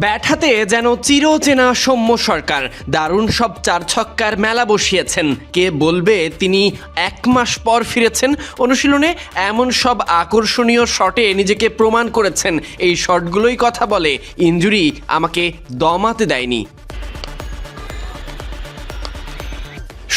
Bat হাতে যেন চিরচেনা সৌম্য সরকার। দারুণ সব চার ছক্কার মেলা বসিয়েছেন। কে বলবে তিনি এক মাস পর ফিরেছেন? অনুশীলনে এমন সব আকর্ষণীয় শটে নিজেকে প্রমাণ করেছেন। এই শটগুলোই কথা বলে। ইঞ্জুরি আমাকে দমাতে দেয়নি।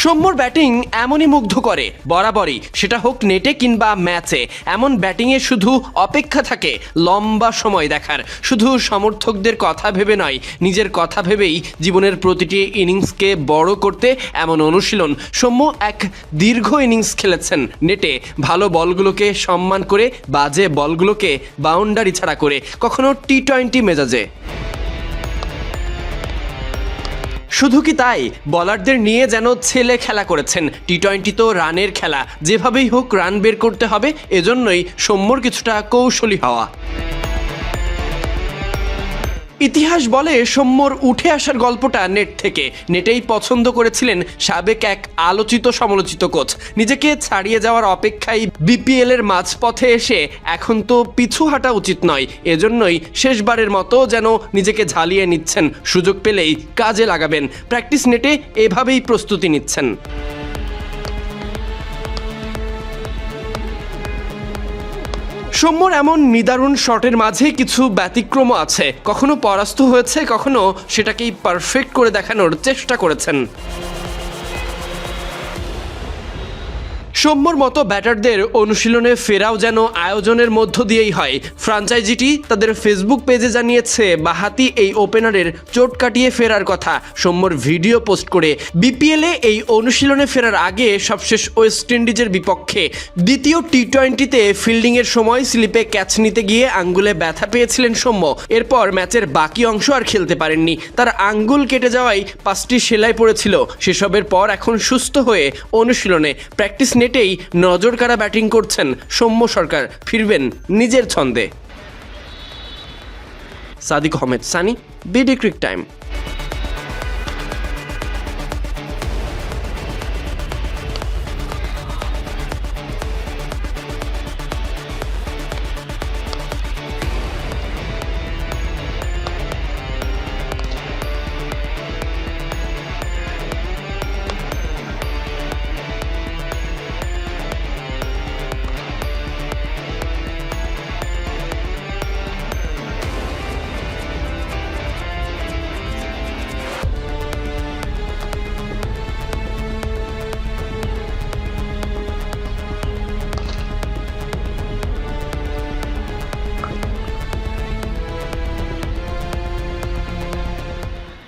সৌম্যর ব্যাটিং এমনই মুগ্ধ করে, বরাবরই। সেটা হোক নেটে কিংবা ম্যাচে, এমন ব্যাটিংয়ে শুধু অপেক্ষা থাকে, লম্বা সময় দেখার। শুধু সমর্থকদের কথা ভেবে নয়, নিজের কথা ভেবেই জীবনের প্রতিটি ইনিংসকে বড় করতে এমন অনুশীলন। সৌম্য এক দীর্ঘ ইনিংস খেলেছেন নেটে, ভালো বলগুলোকে সম্মান করে, বাজে বলগুলোকে বাউন্ডারি ছাড়া করে, কখনো টি টোয়েন্টি মেজাজে। শুধু কি তাই? বলারদের নিয়ে যেন ছেলে খেলা করেছেন। টি টোয়েন্টি তো রানের খেলা। যেভাবেই হোক রান বের করতে হবে, এজন্যই সৌম্যর কিছুটা কৌশলী হওয়া। ইতিহাস বলে সৌম্যর উঠে আসার গল্পটা নেট থেকে। নেটেই পছন্দ করেছিলেন সাবেক এক আলোচিত সমালোচিত কোচ। নিজেকে ছাড়িয়ে যাওয়ার অপেক্ষায় বিপিএল এর মাঝপথে এসে এখন তো পিছু হাঁটা উচিত নয়। এজন্যই শেষবারের মতো যেন নিজেকে ঝালিয়ে নিচ্ছেন। সুযোগ পেলেই কাজে লাগাবেন। প্র্যাকটিস নেটে এভাবেই প্রস্তুতি নিচ্ছেন। সৌম্যর এমন নিদারুণ শটের মাঝে কিছু ব্যতিক্রম আছে। কখনো পরাস্ত হয়েছে, কখনো সেটাকেই পারফেক্ট করে দেখানোর চেষ্টা করেছেন। সৌম্যর মতো ব্যাটারদের অনুশীলনে ফেরাও যেন আয়োজনের মধ্য দিয়েই হয়। ফ্রাঞ্চাইজিটি তাদের ফেসবুক পেজে জানিয়েছে, বাহাতি এই ওপেনারের চোট কাটিয়ে ফেরার কথা। সৌম্যর ভিডিও পোস্ট করে বিপিএলে এই অনুশীলনে ফেরার আগে সবশেষ ওয়েস্ট ইন্ডিজের বিপক্ষে দ্বিতীয় টি টোয়েন্টিতে ফিল্ডিংয়ের সময় স্লিপে ক্যাচ নিতে গিয়ে আঙ্গুলে ব্যথা পেয়েছিলেন সৌম্য। এরপর ম্যাচের বাকি অংশ আর খেলতে পারেননি। তার আঙ্গুল কেটে যাওয়ায় পাঁচটি সেলাই পড়েছিল। সেসবের পর এখন সুস্থ হয়ে অনুশীলনে প্র্যাকটিস নেটেই নজর কাড়া ব্যাটিং করছেন, সৌম্য সরকার ফিরবেন নিজের ছন্দে। Sadiq Ahmed Sunny, BD Crictime.